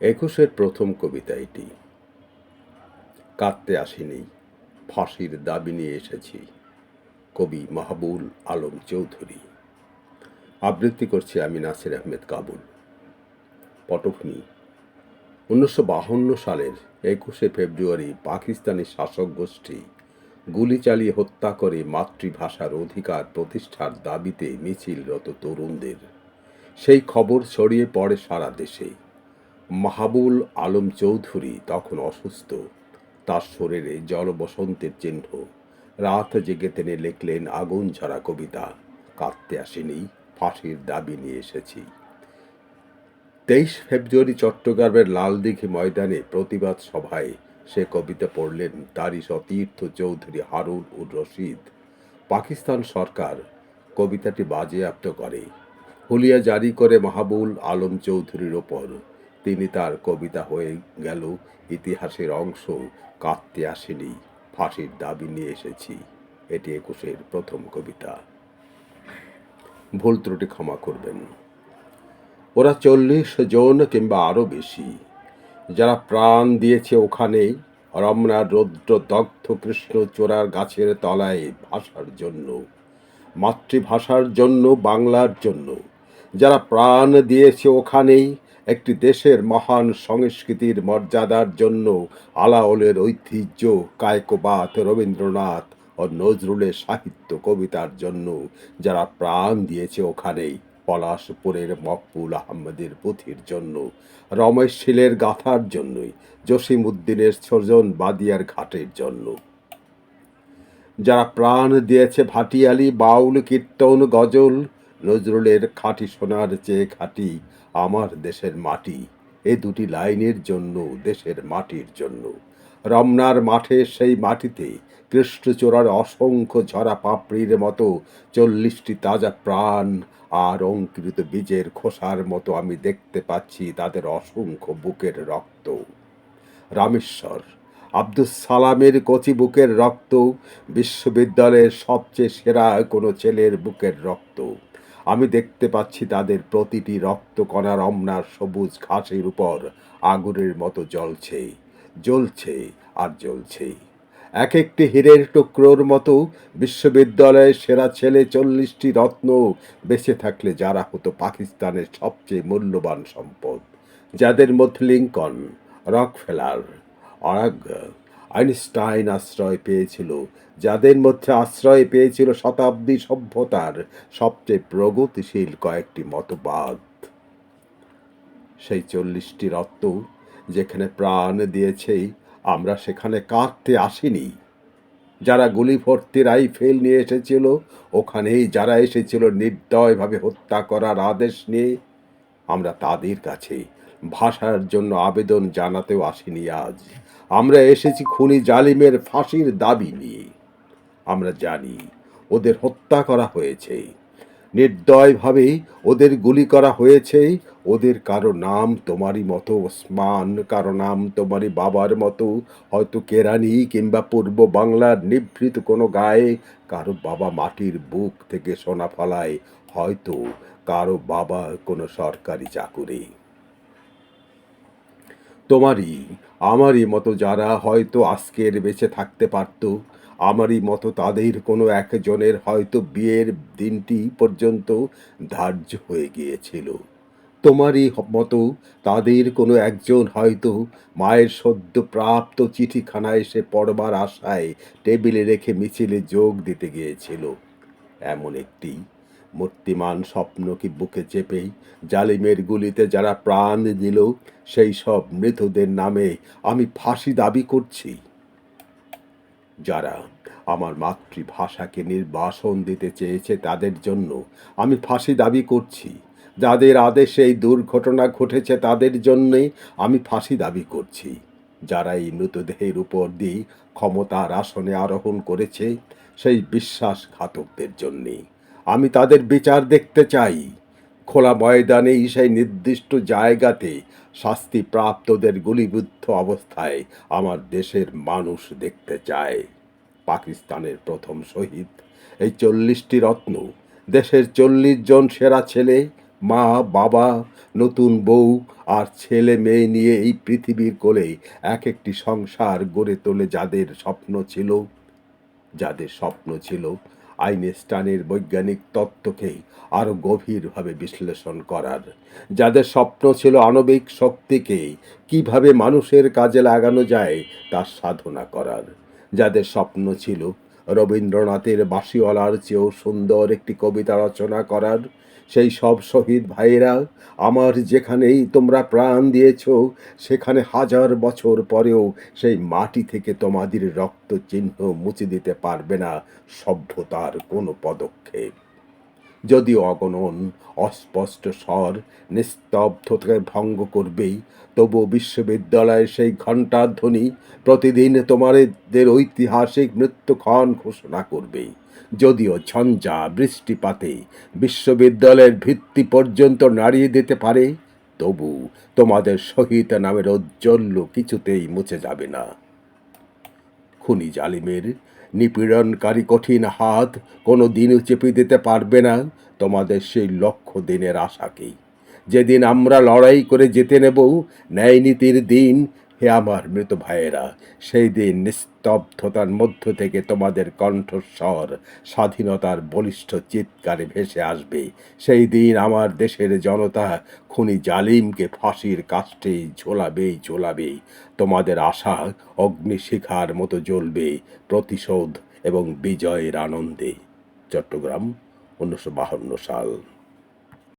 একুশের প্রথম কবিতা এটি। কাঁদতে আসিনি, ফাঁসির দাবি নিয়ে এসেছি, কবি মাহবুল আলম চৌধুরী। আবৃত্তি করছি আমি নাসির আহমেদ কাবুল। পটভূমি, উনিশশো বাহান্ন সালের একুশে ফেব্রুয়ারি পাকিস্তানি শাসক গোষ্ঠী গুলি চালিয়ে হত্যা করে মাতৃভাষার অধিকার প্রতিষ্ঠার দাবিতে মিছিলরত তরুণদের। সেই খবর ছড়িয়ে পড়ে সারা দেশে। মাহাবুল আলম চৌধুরী তখন অসুস্থ। তার শরীরে জলবসন্তের চিহ্ন। রাত জেগে তিনি লিখলেন, আগুন ঝরা কবিতা। কাঁদতে আসেনি, ফাঁসির দাবি নিয়ে এসেছি। তেইশ ফেব্রুয়ারি চট্টগ্রামের লালদিঘি ময়দানে প্রতিবাদ সভায় সে কবিতা পড়লেন তারই সতীর্থ চৌধুরী হারুন উর রশিদ। পাকিস্তান সরকার কবিতাটি বাজেয়াপ্ত করে। হুলিয়া জারি করে মাহবুল আলম চৌধুরীর ওপর। তিনি তার কবিতা হয়ে গেল, ইতিহাসের অংশ কাঁদতে আসেনি, ফাঁসির দাবি নিয়ে এসেছি। এটি একুশের প্রথম কবিতা। ভুল ত্রুটি ক্ষমা করবেন। ওরা চল্লিশ জন কিংবা আরও বেশি। যারা প্রাণ দিয়েছে ওখানে রমনার রৌদ্র দগ্ধ কৃষ্ণ চোরার গাছের তলায় ভাষার জন্য, মাতৃভাষার জন্য, বাংলার জন্য। যারা প্রাণ দিয়েছে ওখানেই একটি দেশের মহান সংস্কৃতির মর্যাদার জন্য আলাওলের ঐতিহ্য কায়কোবাত রবীন্দ্রনাথ ও নজরুলের সাহিত্য কবিতার জন্য যারা প্রাণ দিয়েছে ওখানেই, পলাশপুরের মকবুল আহমেদের পুঁথির জন্য, রমেশ শীলের গাথার জন্যই, জসিম উদ্দিনের সর্জন বাদিয়ার ঘাটের জন্য। যারা প্রাণ দিয়েছে ভাটিয়ালি, বাউল, কীর্তন, গজল নজরুলের খাঁটি সোনার চেয়ে খাঁটি আমার দেশের মাটি। এ দুটি লাইনের জন্য, দেশের মাটির জন্য। রমনার মাঠে সেই মাটিতে কৃষ্ণচূড়ার অসংখ্য ঝরা পাপড়ির মতো চল্লিশটি তাজা প্রাণ আর অঙ্কিত বীজের খোসার মতো আমি দেখতে পাচ্ছি তাদের অসংখ্য বুকের রক্ত। রামেশ্বর, আব্দুস সালামের কচি বুকের রক্ত, বিশ্ববিদ্যালয়ের সবচেয়ে সেরা কোনো ছেলের বুকের রক্ত। আমি দেখতে পাচ্ছি তাদের প্রতিটি রক্ত কণা রমনার সবুজ ঘাসের উপর আগুনের মতো জ্বলছে জ্বলছে আর জ্বলছে। এক একটি হীরের টুকরোর মতো বিশ্ববিদ্যালয়ের সেরা ছেলে চল্লিশটি রত্ন বেঁচে থাকলে যারা হতো পাকিস্তানের সবচেয়ে মূল্যবান সম্পদ। যাদের মধ্যে লিঙ্কন, রকফেলার, অরাগ আইনস্টাইন আশ্রয় পেয়েছিল, যাদের মধ্যে আশ্রয় পেয়েছিল শতাব্দী সভ্যতার সবচেয়ে প্রগতিশীল কয়েকটি মতবাদ। সেই চল্লিশটি রত্ন যেখানে প্রাণ দিয়েছে আমরা সেখানে কাঁদতে আসিনি। যারা গুলি ভর্তি রাইফেল নিয়ে এসেছিল, ওখানেই যারা এসেছিল নির্দয়ভাবে হত্যা করার আদেশ নিয়ে, আমরা তাদের কাছে ভাষার জন্য আবেদন জানাতেও আসিনি আজ। আমরা এসেছি খুনি জালিমের ফাঁসির দাবি নিয়ে। আমরা জানি ওদের হত্যা করা হয়েছে। নির্দয়ভাবে ওদের গুলি করা হয়েছে। ওদের কারও নাম তোমারই মতো ওসমান, কারও নাম তোমারই বাবার মতো। হয়তো কেরানি কিংবা পূর্ব বাংলার নিভৃত কোনো গায়ে কারও বাবা মাটির বুক থেকে সোনা ফলায়। হয়তো কারও বাবা কোনো সরকারি চাকুরি। তোমারই, আমারই মতো যারা হয়তো আজকের বেঁচে থাকতে পারত, আমারই মতো তাদের কোনো একজনের হয়তো বিয়ের দিনটি পর্যন্ত ধার্য হয়ে গিয়েছিল। তোমারই মতো তাদের কোনো একজন হয়তো মায়ের সদ্য প্রাপ্ত চিঠিখানা এসে পড়বার আশায় টেবিলে রেখে মিছিলে যোগ দিতে গিয়েছিল। এমন একটি মূর্তিমান স্বপ্ন কি বুকে চেপেই? জালিমের গুলিতে যারা প্রাণ দিল, সেই সব মৃতদের নামে আমি ফাঁসি দাবি করছি। যারা আমার মাতৃভাষাকে নির্বাসন দিতে চেয়েছে, তাদের জন্য আমি ফাঁসি দাবি করছি। যাদের আদেশে এই দুর্ঘটনা ঘটেছে, তাদের জন্যে আমি ফাঁসি দাবি করছি। যারা এই মৃতদেহের উপর দিয়ে ক্ষমতার আসনে আরোহণ করেছে, সেই বিশ্বাসঘাতকদের জন্যে। আমি তাদের বিচার দেখতে চাই। খোলা ময়দানে সেই নির্দিষ্ট জায়গাতে শাস্তি প্রাপ্তদের গুলিবিদ্ধ অবস্থায় আমার দেশের মানুষ দেখতে চায়। পাকিস্তানের প্রথম শহীদ, এই চল্লিশটি রত্ন, দেশের চল্লিশ জন সেরা ছেলে, মা, বাবা, নতুন বউ আর ছেলে মেয়ে নিয়ে এই পৃথিবীর কোলে এক একটি সংসার গড়ে তোলে যাদের স্বপ্ন ছিল, যাদের স্বপ্ন ছিল আইনস্টাইনের বৈজ্ঞানিক তত্ত্বকেই আরও গভীরভাবে বিশ্লেষণ করার। যাদের স্বপ্ন ছিল আণবিক শক্তিকে কীভাবে মানুষের কাজে লাগানো যায় তার সাধনা করার। যাদের স্বপ্ন ছিল রবীন্দ্রনাথের বাঁশিওয়ালার চেয়েও সুন্দর একটি কবিতা রচনা করার সেই সব শহীদ ভাইয়েরা, আমার যেখানেই তোমরা প্রাণ দিয়েছ, সেখানে হাজার বছর পরেও সেই মাটি থেকে তোমাদের রক্ত চিহ্ন মুছে দিতে পারবে না সভ্যতার কোনো পদক্ষেপ। যদিও অগণন অস্পষ্ট স্বর নিস্তব্ধতাকে ভঙ্গ করবেই তবু বিশ্ববিদ্যালয়ের সেই ঘণ্টার ধ্বনি প্রতিদিন তোমাদের ঐতিহাসিক মৃত্যুক্ষণ ঘোষণা করবেই। যদিও ঝঞ্ঝা বৃষ্টিপাতে বিশ্ববিদ্যালয়ের ভিত্তি পর্যন্ত নাড়িয়ে দিতে পারে, তবু তোমাদের শহীদ নামের ঔজ্জ্বল্য কিছুতেই মুছে যাবে না। খুনি জালিমের। নিপীড়নকারী কঠিন হাত কোনো দিনও চেপে দিতে পারবে না। তোমাদের সেই লক্ষ দিনের আশাকেই। যেদিন আমরা লড়াই করে যেতে নেব, ন্যায় নীতির দিন হে আমার মৃত ভাইয়েরা, সেই দিন নিস্তব্ধতার মধ্য থেকে তোমাদের কণ্ঠস্বর স্বাধীনতার বলিষ্ঠ চিৎকারে ভেসে আসবে। সেই দিন আমার দেশের জনতা খুনি জালিমকে ফাঁসির কাষ্ঠে ঝোলাবেই ঝোলাবেই, তোমাদের আশা অগ্নিশিখার মতো জ্বলবে প্রতিশোধ এবং বিজয়ের আনন্দে। চট্টগ্রাম, উনিশশো বাহান্ন সাল।